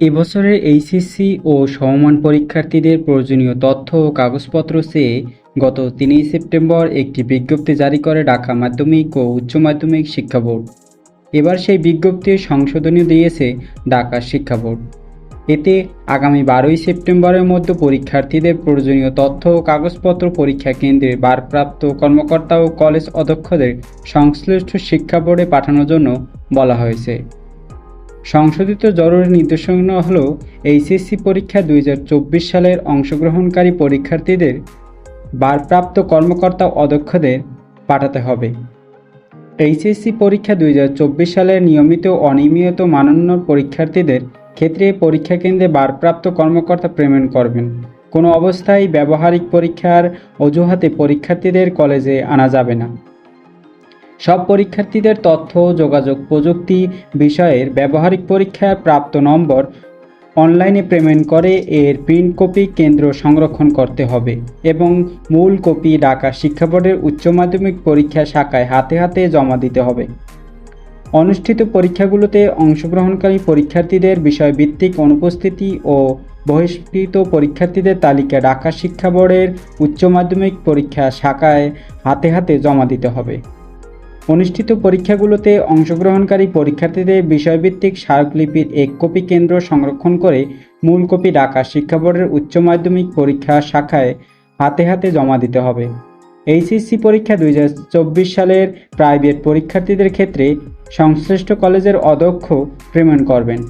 এবছরের এইচএসসি ও সমমান পরীক্ষার্থীদের প্রয়োজনীয় তথ্য ও কাগজপত্র চেয়ে গত তিনই সেপ্টেম্বর একটি বিজ্ঞপ্তি জারি করে ঢাকা মাধ্যমিক ও উচ্চ মাধ্যমিক শিক্ষা বোর্ড। এবার সেই বিজ্ঞপ্তির সংশোধনী দিয়েছে ঢাকা শিক্ষা বোর্ড। এতে আগামী বারোই সেপ্টেম্বরের মধ্যে পরীক্ষার্থীদের প্রয়োজনীয় তথ্য ও কাগজপত্র পরীক্ষা কেন্দ্রের ভারপ্রাপ্ত কর্মকর্তা ও কলেজ অধ্যক্ষদের সংশ্লিষ্ট শিক্ষা বোর্ডে পাঠানোর জন্য বলা হয়েছে। সংশোধিত জরুরি নির্দেশনা হল এইচএসসি পরীক্ষা দুই হাজার চব্বিশ সালের অংশগ্রহণকারী পরীক্ষার্থীদের বারপ্রাপ্ত কর্মকর্তা অধ্যক্ষদের পাঠাতে হবে। এইচএসসি পরীক্ষা দুই হাজার চব্বিশ সালের নিয়মিত অনিয়মিত মানন্য পরীক্ষার্থীদের ক্ষেত্রে পরীক্ষা কেন্দ্রে বারপ্রাপ্ত কর্মকর্তা পেমেন্ট করবেন। কোনো অবস্থায় ব্যবহারিক পরীক্ষার অজুহাতে পরীক্ষার্থীদের কলেজে আনা যাবে না। সব পরীক্ষার্থীদের তথ্য, যোগাযোগ প্রযুক্তি বিষয়ের ব্যবহারিক পরীক্ষায় প্রাপ্ত নম্বর অনলাইনে পেমেন্ট করে এর প্রিন্ট কপি কেন্দ্র সংরক্ষণ করতে হবে এবং মূল কপি ঢাকা শিক্ষা বোর্ডের উচ্চ মাধ্যমিক পরীক্ষা শাখায় হাতে হাতে জমা দিতে হবে। অনুষ্ঠিত পরীক্ষাগুলোতে অংশগ্রহণকারী পরীক্ষার্থীদের বিষয়ভিত্তিক অনুপস্থিতি ও বহিষ্কৃত পরীক্ষার্থীদের তালিকা ঢাকা শিক্ষা বোর্ডের উচ্চ মাধ্যমিক পরীক্ষা শাখায় হাতে হাতে জমা দিতে হবে। অনুষ্ঠিত পরীক্ষাগুলোতে অংশগ্রহণকারী পরীক্ষার্থীদের বিষয়ভিত্তিক স্মারকলিপির এক কপি কেন্দ্র সংরক্ষণ করে মূল কপি ঢাকা শিক্ষা বোর্ডের উচ্চ মাধ্যমিক পরীক্ষা শাখায় হাতে হাতে জমা দিতে হবে। এইচএসসি পরীক্ষা দু হাজার চব্বিশ সালের প্রাইভেট পরীক্ষার্থীদের ক্ষেত্রে সংশ্লিষ্ট কলেজের অধ্যক্ষ প্রেমণ করবেন।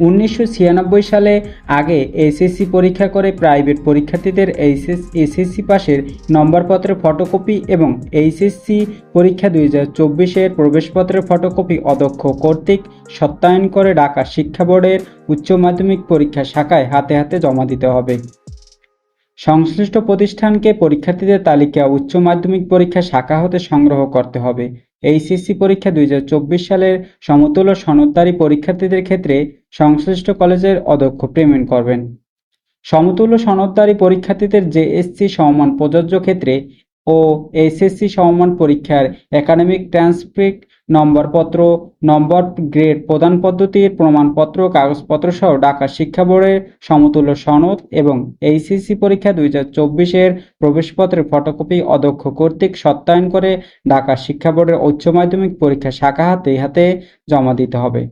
উনিশশো ছিয়ানব্বই সালে আগে এসএসসি পরীক্ষা করে প্রাইভেট পরীক্ষার্থীদের এইচএস এসএসসি পাশের নম্বরপত্রের ফটোকপি এবং এইচএসসি পরীক্ষা দুই হাজার চব্বিশের প্রবেশপত্রের ফটোকপি অধ্যক্ষ কর্তৃক সত্যায়ন করে ঢাকা শিক্ষা বোর্ডের উচ্চ মাধ্যমিক পরীক্ষা শাখায় হাতে হাতে জমা দিতে হবে। সংশ্লিষ্ট প্রতিষ্ঠানকে পরীক্ষার্থীদের তালিকা উচ্চ মাধ্যমিক পরীক্ষা শাখা হতে সংগ্রহ করতে হবে। এইচএসসি পরীক্ষা দুই হাজার চব্বিশ সালের সমতুল্য সনদারী পরীক্ষার্থীদের ক্ষেত্রে সংশ্লিষ্ট কলেজের অধ্যক্ষ পেমেন্ট করবেন। সমতুল্য সনদারী পরীক্ষার্থীদের জেএসসি সমমান প্রযোজ্য ক্ষেত্রে ও এসএসসি সমমান পরীক্ষার একাডেমিক ট্রান্সক্রিপ্ট নম্বরপত্র, নম্বর গ্রেড প্রদান পদ্ধতির প্রমাণপত্র, কাগজপত্র সহ ঢাকা শিক্ষা বোর্ডের সমতুল্য সনদ এবং এইচএসসি পরীক্ষা দুই হাজার চব্বিশের প্রবেশপত্রের ফটোকপি অধ্যক্ষ কর্তৃক সত্যায়ন করে ঢাকা শিক্ষা বোর্ডের উচ্চ মাধ্যমিক পরীক্ষা শাখা হাতে হাতে জমা দিতে হবে।